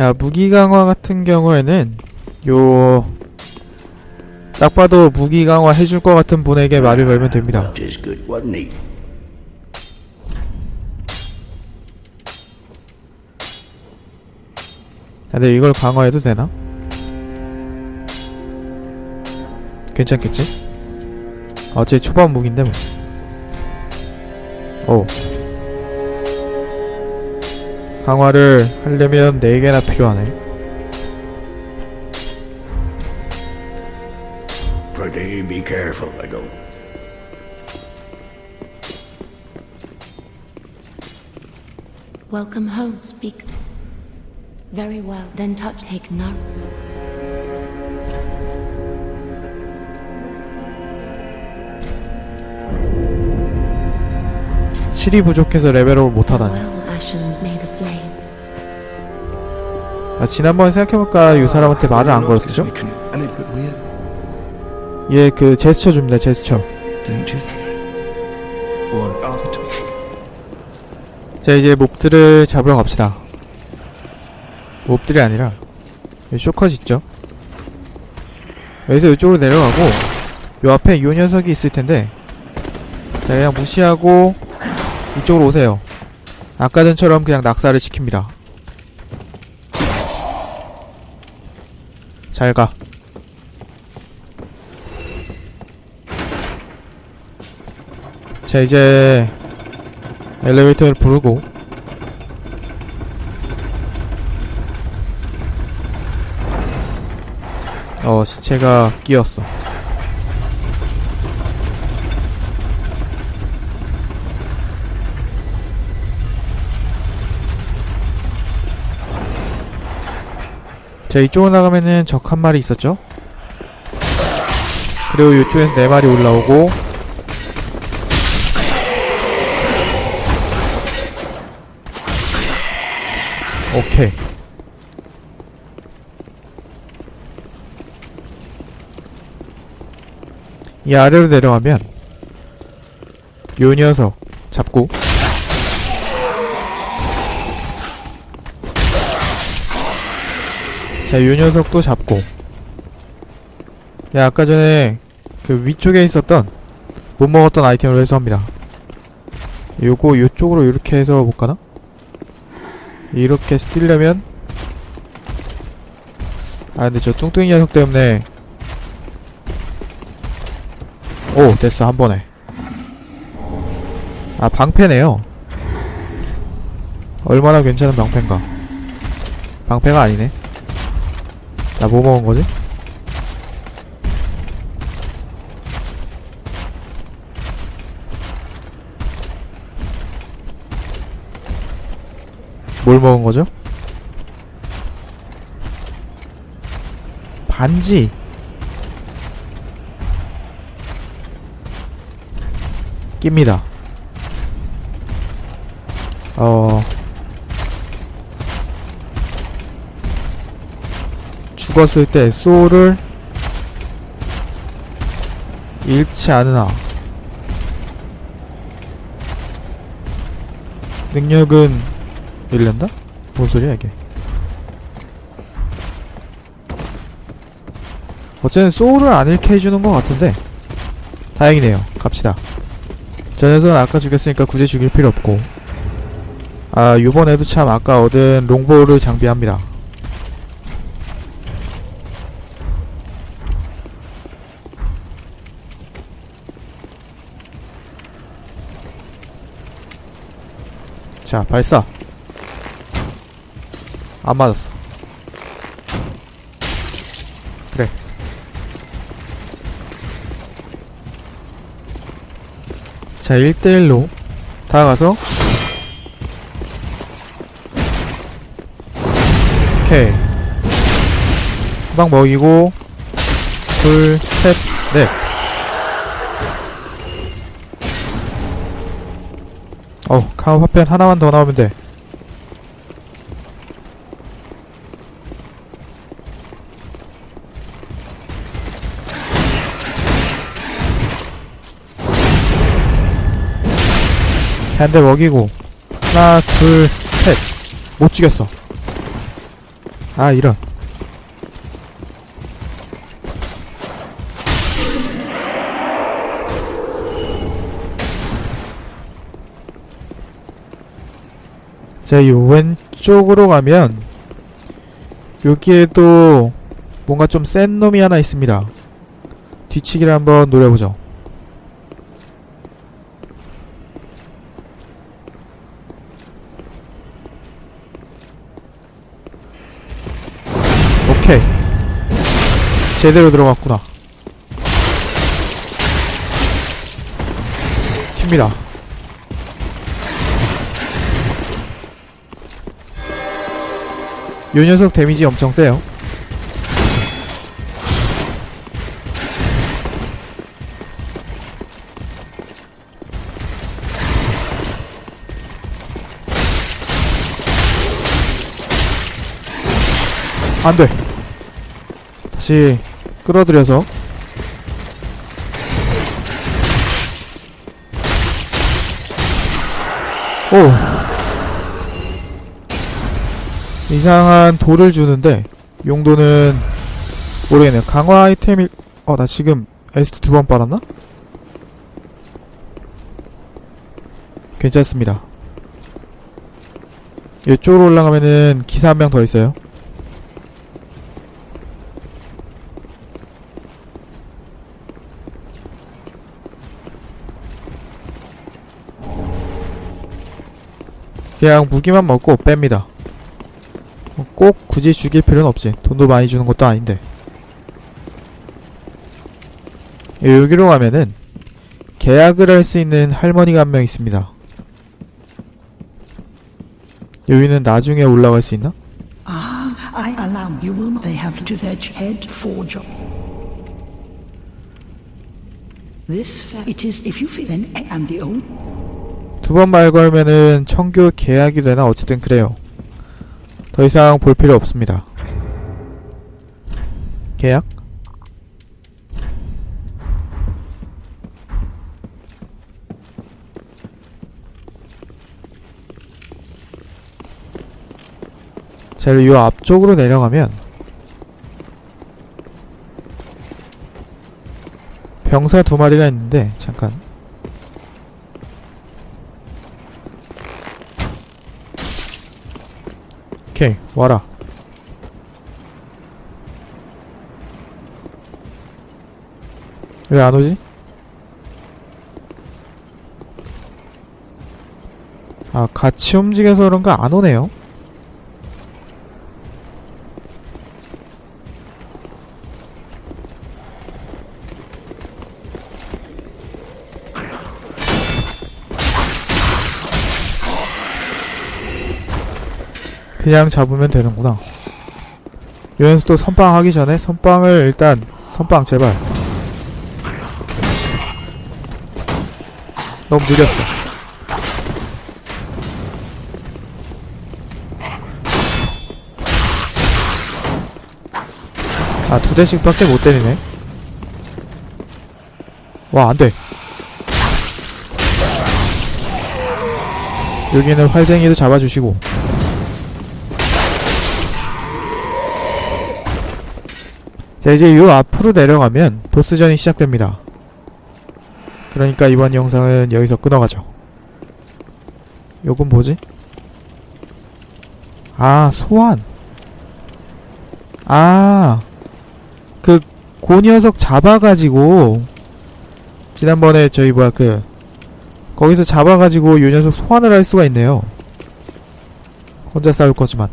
자, 무기 강화 같은 경우에는 요, 딱 봐도 무기 강화 해줄 것 같은 분에게 말을 걸면 됩니다. 아, 근데 이걸 강화해도 되나? 괜찮겠지? 어차피 초반 무기인데 뭐. 오. 강화를 하려면 4개나 필요하네. Pretty be careful, I go. Welcome home, speak. Very well, then touch take Naru. 칠이 부족해서 레벨업을 못하다니. 아, 지난번에 생각해볼까 이 사람한테 말을 안 걸었죠? 얘그 제스처 줍니다 제스처. 자 이제 몹들을 잡으러 갑시다. 몹들이 아니라 쇼컷 있죠? 여기서 이쪽으로 내려가고 요 앞에 요 녀석이 있을 텐데 자 그냥 무시하고 이쪽으로 오세요. 아까 전처럼 그냥 낙사를 시킵니다. 잘 가. 자 이제 엘리베이터를 부르고 어 시체가 끼었어 자 이쪽으로 나가면은 적 한 마리 있었죠? 그리고 이쪽에서 네 마리 올라오고. 오케이. 이 아래로 내려가면 요 녀석 잡고 자, 요 녀석도 잡고. 야, 아까 전에 그 위쪽에 있었던 못 먹었던 아이템을 회수합니다. 요거 요쪽으로 이렇게 해서 못 가나? 이렇게 해서 뛰려면? 아 근데 저 뚱뚱이 녀석 때문에. 오 됐어. 한 번에. 아 방패네요. 얼마나 괜찮은 방패인가. 방패가 아니네 나 뭐 먹은 거지? 뭘 먹은 거죠? 반지. 낍니다. 어. 죽었을 때 소울을 잃지 않으나 능력은 잃는다? 뭔 소리야 이게? 어쨌든 소울을 안 잃게 해주는 것 같은데 다행이네요. 갑시다. 저 녀석은 아까 죽였으니까 굳이 죽일 필요 없고. 아 요번에도 참 아까 얻은 롱보우를 장비합니다 자 발사 안 맞았어. 그래. 자, 1대1로 다가가서 오케이. 한 방 먹이고 둘, 셋, 넷. 어, 카우 파편 하나만 더 나오면 돼. 한 대 먹이고 하나 둘 셋. 못 죽였어. 아 이런 자, 이 왼쪽으로 가면 여기에도 뭔가 좀 센 놈이 하나 있습니다. 뒤치기를 한번 노려보죠. 오케이. 제대로 들어갔구나. 튑니다. 요 녀석 데미지 엄청 세요. 안 돼. 다시 끌어들여서 오 이상한 돌을 주는데 용도는 모르겠네요. 강화 아이템일 어 나 지금 에스트 두 번 빨았나? 괜찮습니다. 이쪽으로 올라가면은 기사 한 명 더 있어요. 그냥 무기만 먹고 뺍니다. 뭐꼭 굳이 죽일 필요는 없지. 돈도 많이 주는 것도 아닌데. 여기로 가면은 계약을 할 수 있는 할머니가 한 명 있습니다. 여기는 나중에 올라갈 수 있나? Ah, I allow you will they have to their head forge. This fa- it is if you feel then and the old 두번 말 걸면은 청교 계약이 되나 어쨌든 그래요. 더 이상 볼 필요 없습니다. 계약? 자, 이 앞쪽으로 내려가면 병사 두 마리가 있는데 잠깐 오케이 와라. 왜 안 오지? 아 같이 움직여서 그런가? 안 오네요 그냥 잡으면 되는구나. 또 선빵 하기 전에 선빵을 일단 선빵 제발. 너무 느렸어. 아두 대씩 밖에 못 때리네. 와 안돼. 여기는 활쟁이도 잡아주시고 자 이제 요 앞으로 내려가면 보스전이 시작됩니다. 그러니까 이번 영상은 여기서 끊어가죠. 요건 뭐지? 아 소환. 아그 고 녀석 잡아가지고 지난번에 저희 뭐야 그 거기서 잡아가지고 요 녀석 소환을 할 수가 있네요. 혼자 싸울 거지만